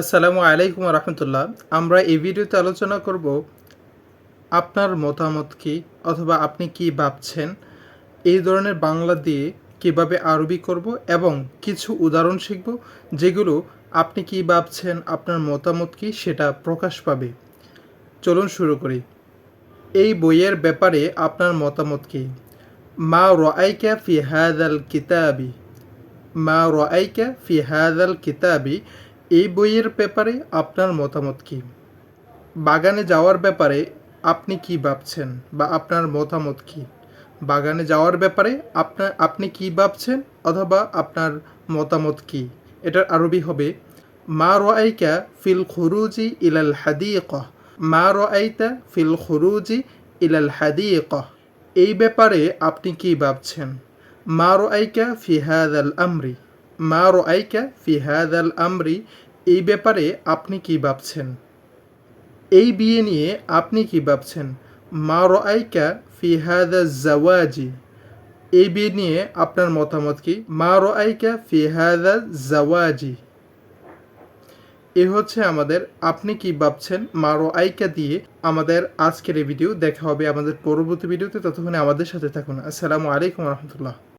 আসসালামু আলাইকুম রহমতুল্লাহ। আমরা এই ভিডিওতে আলোচনা করব আপনার মতামত কি অথবা আপনি কি ভাবছেন? এই ধরনের বাংলা দিয়ে কীভাবে আরবি করব এবং কিছু উদাহরণ শিখব যেগুলো আপনি কি ভাবছেন, আপনার মতামত কি সেটা প্রকাশ পাবে। চলুন শুরু করি। এই বইয়ের ব্যাপারে আপনার মতামত কি? মা রাইকা ফি হাদাল কিতাবি। মা রাইকা ফি হাদাল কিতাবি এই বইয়ের ব্যাপারে আপনার মতামত কি? বাগানে যাওয়ার ব্যাপারে আপনি কি ভাবছেন বা আপনার মতামত কি? বাগানে যাওয়ার ব্যাপারে আপনার আপনি কি ভাবছেন অথবা আপনার মতামত কি? এটার আরবি হবে, মা রাইকা ফিল খুরুজি ইলাল হাদিক মা রাইতা ফিল খুরুজি ইলাল হাদিক এই ব্যাপারে আপনি কি ভাবছেন? মা রাইকা ফি হাদাল আমরি মা রাইকা ফি হাদাল আমরি, এই ব্যাপারে আপনি কি ভাবছেন? এই বিয়ে নিয়ে আপনি কি ভাবছেন? মা রাইকা ফি হাদা জাওয়াজি, এই বিয়ে নিয়ে আপনার মতামত কি? মা রাইকা ফি হাদা জাওয়াজি, এ হচ্ছে আমাদের, আপনি কি ভাবছেন? মা আইকা দিয়ে আমাদের আজকের এই ভিডিও দেখা হবে আমাদের পরবর্তী ভিডিওতে, ততক্ষণে আমাদের সাথে থাকুন। আসসালামু আলাইকুম রহমতুল্লাহ।